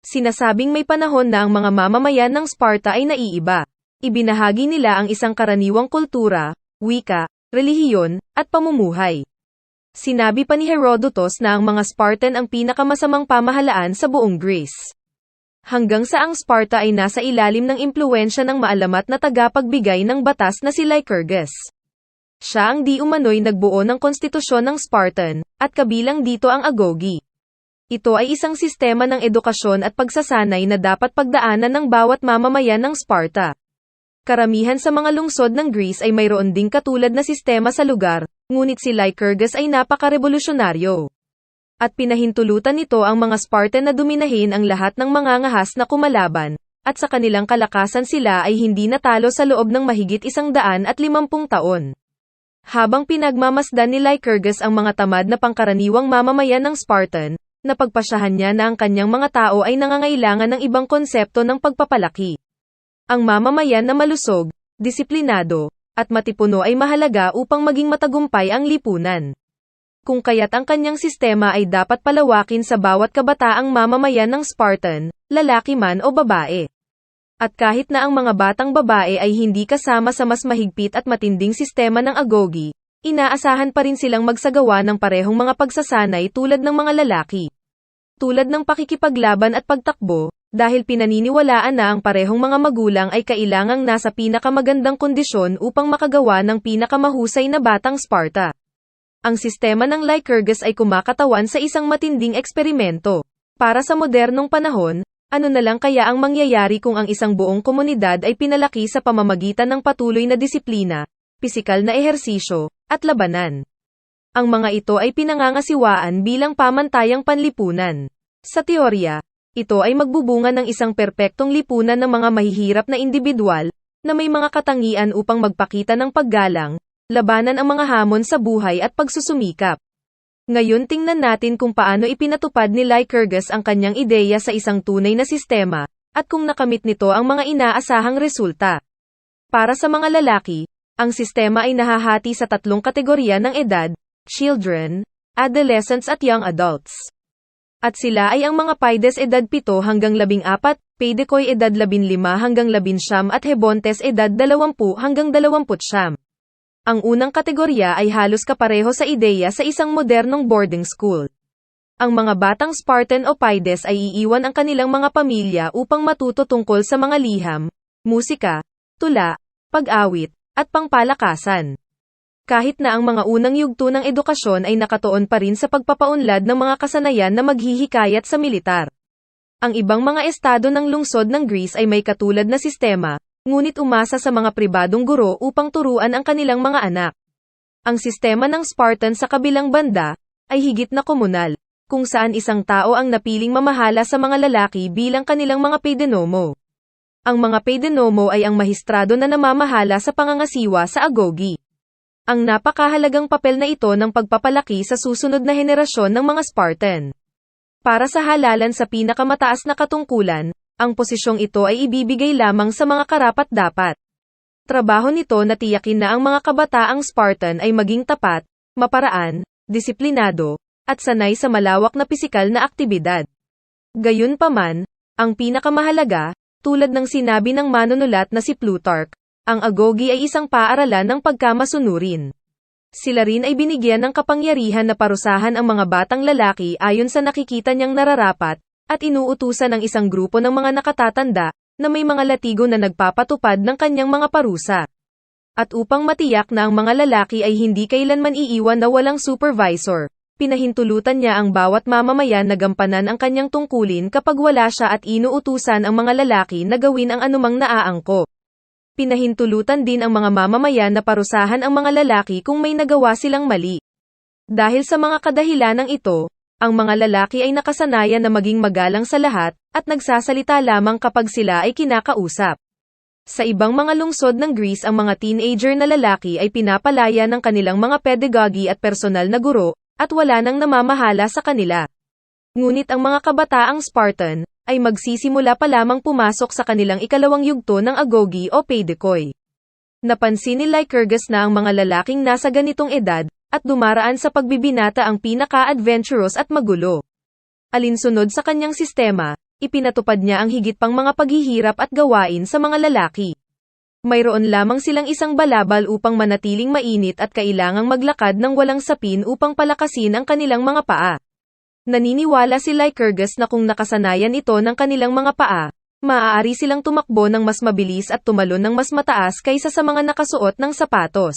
Sinasabing may panahon na ang mga mamamayan ng Sparta ay naiiba. Ibinahagi nila ang isang karaniwang kultura, wika, relihiyon, at pamumuhay. Sinabi pa ni Herodotus na ang mga Spartan ang pinakamasamang pamahalaan sa buong Greece. Hanggang sa ang Sparta ay nasa ilalim ng impluensya ng maalamat na tagapagbigay ng batas na si Lycurgus. Siya ang di umano'y nagbuo ng konstitusyon ng Spartan, at kabilang dito ang agogi. Ito ay isang sistema ng edukasyon at pagsasanay na dapat pagdaanan ng bawat mamamayan ng Sparta. Karamihan sa mga lungsod ng Greece ay mayroon ding katulad na sistema sa lugar, ngunit si Lycurgus ay napaka-revolusyonaryo. At pinahintulutan nito ang mga Spartan na duminahin ang lahat ng mga ngahas na kumalaban, at sa kanilang kalakasan sila ay hindi natalo sa loob ng mahigit isang daan at limampung taon. Habang pinagmamasdan ni Lycurgus ang mga tamad na pangkaraniwang mamamayan ng Spartan, napagpasyahan niya na ang kanyang mga tao ay nangangailangan ng ibang konsepto ng pagpapalaki. Ang mamamayan na malusog, disiplinado, at matipuno ay mahalaga upang maging matagumpay ang lipunan. Kung kaya't ang kanyang sistema ay dapat palawakin sa bawat kabataang mamamayan ng Spartan, lalaki man o babae. At kahit na ang mga batang babae ay hindi kasama sa mas mahigpit at matinding sistema ng agogi, inaasahan pa rin silang magsagawa ng parehong mga pagsasanay tulad ng mga lalaki. Tulad ng pakikipaglaban at pagtakbo, dahil pinaniniwalaan na ang parehong mga magulang ay kailangang nasa pinakamagandang kondisyon upang makagawa ng pinakamahusay na batang Sparta. Ang sistema ng Lycurgus ay kumakatawan sa isang matinding eksperimento. Para sa modernong panahon, ano na lang kaya ang mangyayari kung ang isang buong komunidad ay pinalaki sa pamamagitan ng patuloy na disiplina, pisikal na ehersisyo, at labanan. Ang mga ito ay pinangangasiwaan bilang pamantayang panlipunan. Sa teorya, ito ay magbubunga ng isang perpektong lipunan ng mga mahihirap na individual, na may mga katangian upang magpakita ng paggalang, labanan ang mga hamon sa buhay at pagsusumikap. Ngayon tingnan natin kung paano ipinatupad ni Lycurgus ang kanyang ideya sa isang tunay na sistema, at kung nakamit nito ang mga inaasahang resulta. Para sa mga lalaki, ang sistema ay nahahati sa tatlong kategorya ng edad, children, adolescents at young adults. At sila ay ang mga Paides edad 7 hanggang 14, Paidekoy edad 15 hanggang 19 at Hebontes edad 20 hanggang 20 ang unang kategorya ay halos kapareho sa ideya sa isang modernong boarding school. Ang mga batang Spartan o Paides ay iiwan ang kanilang mga pamilya upang matuto tungkol sa mga liham, musika, tula, pag-awit, at pangpalakasan. Kahit na ang mga unang yugto ng edukasyon ay nakatuon pa rin sa pagpapaunlad ng mga kasanayan na maghihikayat sa militar. Ang ibang mga estado ng lungsod ng Greece ay may katulad na sistema, ngunit umasa sa mga pribadong guro upang turuan ang kanilang mga anak. Ang sistema ng Spartan sa kabilang banda, ay higit na komunal, kung saan isang tao ang napiling mamahala sa mga lalaki bilang kanilang mga pedenomo. Ang mga pedenomo ay ang mahistrado na namamahala sa pangangasiwa sa agogi. Ang napakahalagang papel na ito ng pagpapalaki sa susunod na henerasyon ng mga Spartan. Para sa halalan sa pinakamataas na katungkulan, ang posisyong ito ay ibibigay lamang sa mga karapat-dapat. Trabaho nito na tiyakin na ang mga kabataang Spartan ay maging tapat, maparaan, disiplinado, at sanay sa malawak na pisikal na aktibidad. Gayunpaman, ang pinakamahalaga, tulad ng sinabi ng manunulat na si Plutarch, ang agogi ay isang paaralan ng pagkamasunurin. Sila rin ay binigyan ng kapangyarihan na parusahan ang mga batang lalaki ayon sa nakikita niyang nararapat, at inuutusan ng isang grupo ng mga nakatatanda, na may mga latigo na nagpapatupad ng kanyang mga parusa. At upang matiyak na ang mga lalaki ay hindi kailanman iiwan na walang supervisor, pinahintulutan niya ang bawat mamamayan na gampanan ang kanyang tungkulin kapag wala siya at inuutusan ang mga lalaki na gawin ang anumang naaangko. Pinahintulutan din ang mga mamamayan na parusahan ang mga lalaki kung may nagawa silang mali. Dahil sa mga kadahilanang ito, ang mga lalaki ay nakasanayan na maging magalang sa lahat, at nagsasalita lamang kapag sila ay kinakausap. Sa ibang mga lungsod ng Greece ang mga teenager na lalaki ay pinapalaya ng kanilang mga pedagogy at personal na guro, at wala nang namamahala sa kanila. Ngunit ang mga kabataang Spartan, ay magsisimula pa lamang pumasok sa kanilang ikalawang yugto ng agogi o paidekoy. Napansin ni Lycurgus na ang mga lalaking nasa ganitong edad, at dumaraan sa pagbibinata ang pinaka-adventurous at magulo. Alinsunod sa kanyang sistema, ipinatupad niya ang higit pang mga paghihirap at gawain sa mga lalaki. Mayroon lamang silang isang balabal upang manatiling mainit at kailangang maglakad ng walang sapin upang palakasin ang kanilang mga paa. Naniniwala si Lycurgus na kung nakasanayan ito ng kanilang mga paa, maaari silang tumakbo ng mas mabilis at tumalon ng mas mataas kaysa sa mga nakasuot ng sapatos.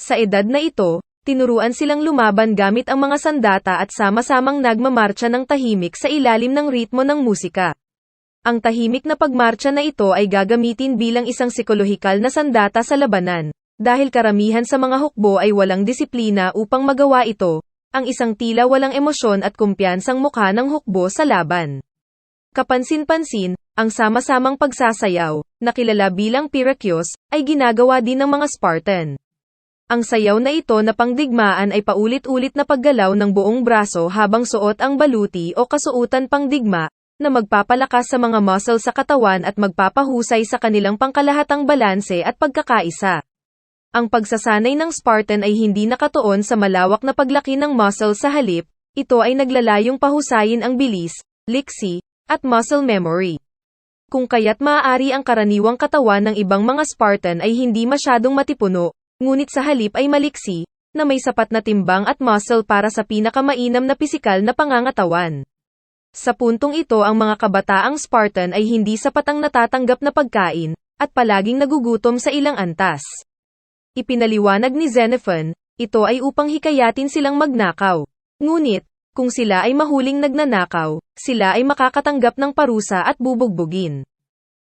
Sa edad na ito, tinuruan silang lumaban gamit ang mga sandata at sama-samang nagmamarcha ng tahimik sa ilalim ng ritmo ng musika. Ang tahimik na pagmarcha na ito ay gagamitin bilang isang psikolohikal na sandata sa labanan, dahil karamihan sa mga hukbo ay walang disiplina upang magawa ito, ang isang tila walang emosyon at kumpiyansang mukha ng hukbo sa laban. Kapansin-pansin, ang sama-samang pagsasayaw, na kilala bilang Pyrrhus, ay ginagawa din ng mga Spartan. Ang sayaw na ito na pangdigmaan ay paulit-ulit na paggalaw ng buong braso habang suot ang baluti o kasuutan pangdigma, na magpapalakas sa mga muscle sa katawan at magpapahusay sa kanilang pangkalahatang balanse at pagkakaisa. Ang pagsasanay ng Spartan ay hindi nakatuon sa malawak na paglaki ng muscle sa halip, ito ay naglalayong pahusayin ang bilis, liksi, at muscle memory. Kung kaya't maaari ang karaniwang katawan ng ibang mga Spartan ay hindi masyadong matipuno, ngunit sa halip ay maliksi, na may sapat na timbang at muscle para sa pinakamainam na pisikal na pangangatawan. Sa puntong ito ang mga kabataang Spartan ay hindi sapat ang natatanggap na pagkain, at palaging nagugutom sa ilang antas. Ipinaliwanag ni Xenophon, ito ay upang hikayatin silang magnakaw. Ngunit, kung sila ay mahuling nagnanakaw, sila ay makakatanggap ng parusa at bubugbugin.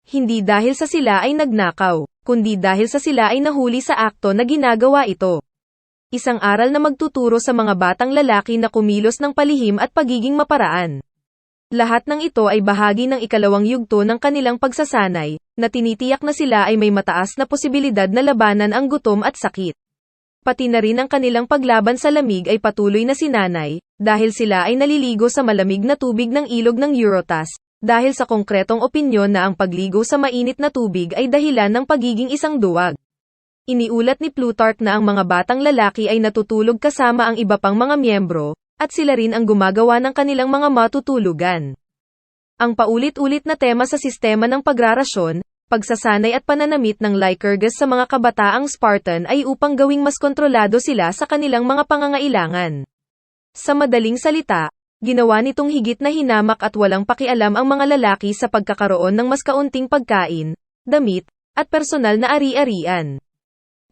Hindi dahil sa sila ay nagnakaw, kundi dahil sa sila ay nahuli sa akto na ginagawa ito. Isang aral na magtuturo sa mga batang lalaki na kumilos ng palihim at pagiging maparaan. Lahat ng ito ay bahagi ng ikalawang yugto ng kanilang pagsasanay, na tinitiyak na sila ay may mataas na posibilidad na labanan ang gutom at sakit. Pati na rin ang kanilang paglaban sa lamig ay patuloy na sinanay, dahil sila ay naliligo sa malamig na tubig ng ilog ng Eurotas, dahil sa konkretong opinyon na ang pagligo sa mainit na tubig ay dahilan ng pagiging isang duwag. Iniulat ni Plutarch na ang mga batang lalaki ay natutulog kasama ang iba pang mga miyembro, at sila rin ang gumagawa ng kanilang mga matutulugan. Ang paulit-ulit na tema sa sistema ng pagrarasyon, pagsasanay at pananamit ng Lycurgus sa mga kabataang Spartan ay upang gawing mas kontrolado sila sa kanilang mga pangangailangan. Sa madaling salita, ginawa nitong higit na hinamak at walang pakialam ang mga lalaki sa pagkakaroon ng mas kaunting pagkain, damit, at personal na ari-arian.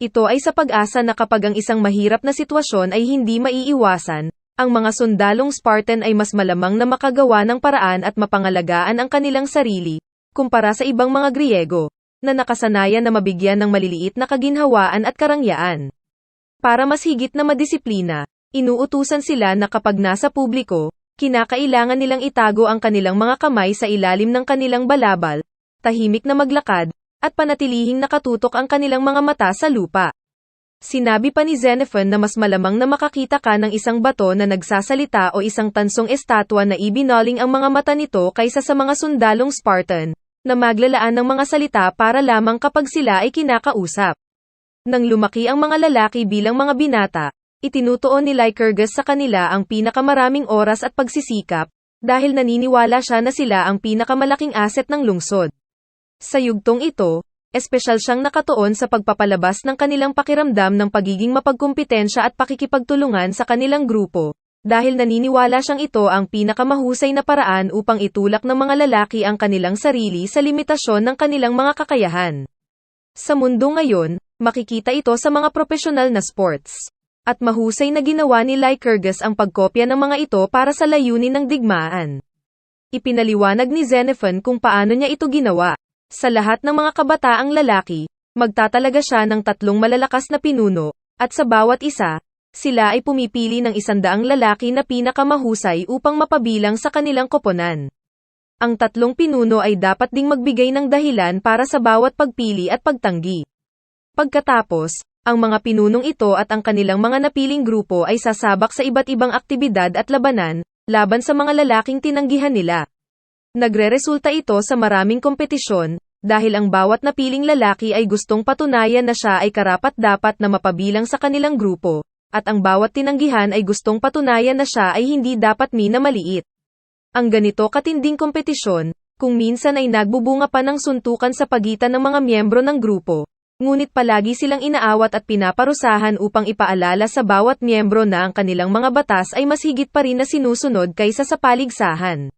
Ito ay sa pag-asa na kapag ang isang mahirap na sitwasyon ay hindi maiiwasan, ang mga sundalong Spartan ay mas malamang na makagawa ng paraan at mapangalagaan ang kanilang sarili, kumpara sa ibang mga Griego, na nakasanayan na mabigyan ng maliliit na kaginhawaan at karangyaan. Para mas higit na madisiplina, inuutusan sila na kapag nasa publiko, kinakailangan nilang itago ang kanilang mga kamay sa ilalim ng kanilang balabal, tahimik na maglakad, at panatilihing nakatutok ang kanilang mga mata sa lupa. Sinabi pa ni Xenophon na mas malamang na makakita ka ng isang bato na nagsasalita o isang tansong estatwa na ibinaling ang mga mata nito kaysa sa mga sundalong Spartan, na maglalaan ng mga salita para lamang kapag sila ay kinakausap. Nang lumaki ang mga lalaki bilang mga binata, itinutuon ni Lycurgus sa kanila ang pinakamaraming oras at pagsisikap, dahil naniniwala siya na sila ang pinakamalaking asset ng lungsod. Sa yugtong ito, espesyal siyang nakatuon sa pagpapalabas ng kanilang pakiramdam ng pagiging mapagkumpitensya at pakikipagtulungan sa kanilang grupo, dahil naniniwala siyang ito ang pinakamahusay na paraan upang itulak ng mga lalaki ang kanilang sarili sa limitasyon ng kanilang mga kakayahan. Sa mundo ngayon, makikita ito sa mga profesional na sports. At mahusay na ginawa ni Lycurgus ang pagkopya ng mga ito para sa layunin ng digmaan. Ipinaliwanag ni Xenophon kung paano niya ito ginawa. Sa lahat ng mga kabataang lalaki, magtatalaga siya ng tatlong malalakas na pinuno, at sa bawat isa, sila ay pumipili ng isandaang lalaki na pinakamahusay upang mapabilang sa kanilang koponan. Ang tatlong pinuno ay dapat ding magbigay ng dahilan para sa bawat pagpili at pagtanggi. Pagkatapos, ang mga pinunong ito at ang kanilang mga napiling grupo ay sasabak sa iba't ibang aktibidad at labanan, laban sa mga lalaking tinanggihan nila. Nagreresulta ito sa maraming kompetisyon, dahil ang bawat napiling lalaki ay gustong patunayan na siya ay karapat-dapat na mapabilang sa kanilang grupo, at ang bawat tinanggihan ay gustong patunayan na siya ay hindi dapat minamaliit. Ang ganito katinding kompetisyon, kung minsan ay nagbubunga pa ng suntukan sa pagitan ng mga miyembro ng grupo, ngunit palagi silang inaawat at pinaparusahan upang ipaalala sa bawat miyembro na ang kanilang mga batas ay mas higit pa rin na sinusunod kaysa sa paligsahan.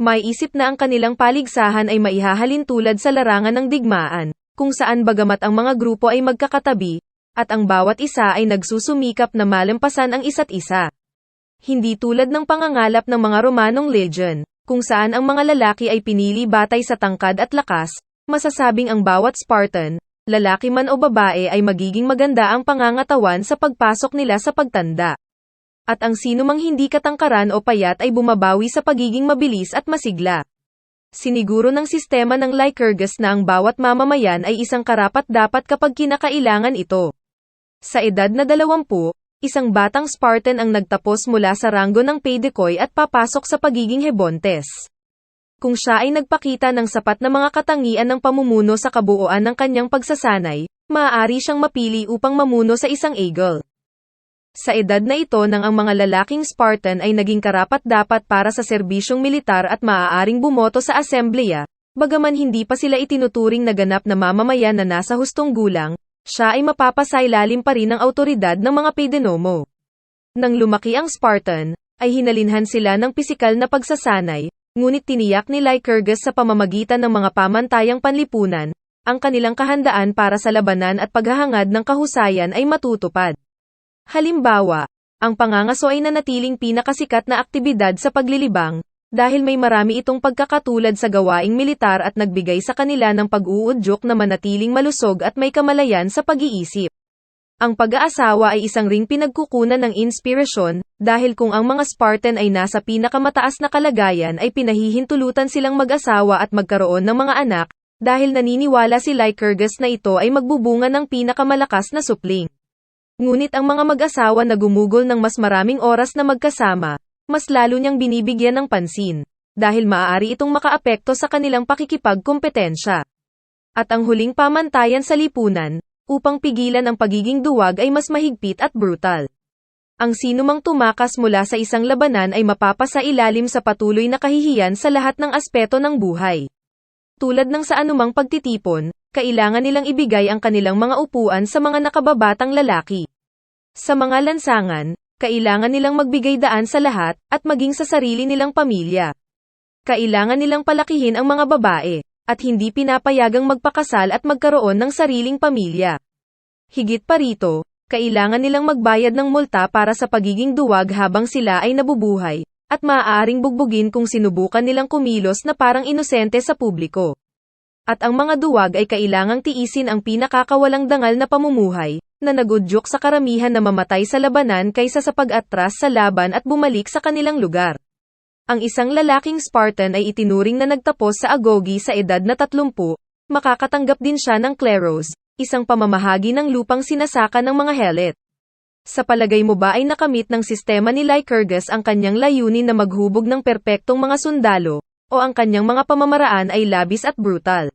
May isip na ang kanilang paligsahan ay maihahalin tulad sa larangan ng digmaan, kung saan bagamat ang mga grupo ay magkakatabi, at ang bawat isa ay nagsusumikap na malampasan ang isa't isa. Hindi tulad ng pangangalap ng mga Romanong legend, kung saan ang mga lalaki ay pinili batay sa tangkad at lakas, masasabing ang bawat Spartan, lalaki man o babae ay magiging maganda ang pangangatawan sa pagpasok nila sa pagtanda. At ang sino mang hindi katangkaran o payat ay bumabawi sa pagiging mabilis at masigla. Siniguro ng sistema ng Lycurgus na ang bawat mamamayan ay isang karapat-dapat kapag kinakailangan ito. Sa edad na 20, isang batang Spartan ang nagtapos mula sa ranggo ng Paidecoy at papasok sa pagiging Hebontes. Kung siya ay nagpakita ng sapat na mga katangian ng pamumuno sa kabuuan ng kanyang pagsasanay, maaari siyang mapili upang mamuno sa isang eagle. Sa edad na ito nang ang mga lalaking Spartan ay naging karapat-dapat para sa serbisyong militar at maaaring bumoto sa asembleya, bagaman hindi pa sila itinuturing na ganap na mamamayan na nasa hustong gulang, siya ay mapapasailalim pa rin ng autoridad ng mga Pedenomo. Nang lumaki ang Spartan, ay hinalinhan sila ng pisikal na pagsasanay, ngunit tiniyak ni Lycurgus sa pamamagitan ng mga pamantayang panlipunan, ang kanilang kahandaan para sa labanan at paghahangad ng kahusayan ay matutupad. Halimbawa, ang pangangaso ay nanatiling pinakasikat na aktibidad sa paglilibang, dahil may marami itong pagkakatulad sa gawaing militar at nagbigay sa kanila ng pag-uudyok na manatiling malusog at may kamalayan sa pag-iisip. Ang pag-aasawa ay isang ring pinagkukunan ng inspirasyon, dahil kung ang mga Spartan ay nasa pinakamataas na kalagayan ay pinahihintulutan silang mag-asawa at magkaroon ng mga anak, dahil naniniwala si Lycurgus na ito ay magbubunga ng pinakamalakas na supling. Ngunit ang mga mag-asawa na gumugol ng mas maraming oras na magkasama, mas lalo niyang binibigyan ng pansin, dahil maaari itong makaapekto sa kanilang pakikipagkompetensya. At ang huling pamantayan sa lipunan, upang pigilan ang pagiging duwag ay mas mahigpit at brutal. Ang sinumang tumakas mula sa isang labanan ay mapapasa ilalim sa patuloy na kahihiyan sa lahat ng aspeto ng buhay. Tulad ng sa anumang pagtitipon, kailangan nilang ibigay ang kanilang mga upuan sa mga nakababatang lalaki. Sa mga lansangan, kailangan nilang magbigay daan sa lahat, at maging sa sarili nilang pamilya. Kailangan nilang palakihin ang mga babae, at hindi pinapayagang magpakasal at magkaroon ng sariling pamilya. Higit pa rito, kailangan nilang magbayad ng multa para sa pagiging duwag habang sila ay nabubuhay, at maaaring bugbugin kung sinubukan nilang kumilos na parang inosente sa publiko. At ang mga duwag ay kailangang tiisin ang pinakakawalang dangal na pamumuhay, na nagudyok sa karamihan na mamatay sa labanan kaysa sa pag-atras sa laban at bumalik sa kanilang lugar. Ang isang lalaking Spartan ay itinuring na nagtapos sa agogi sa edad na 30, makakatanggap din siya ng kleros, isang pamamahagi ng lupang sinasaka ng mga helet. Sa palagay mo ba ay nakamit ng sistema ni Lycurgus ang kanyang layunin na maghubog ng perpektong mga sundalo, o ang kanyang mga pamamaraan ay labis at brutal?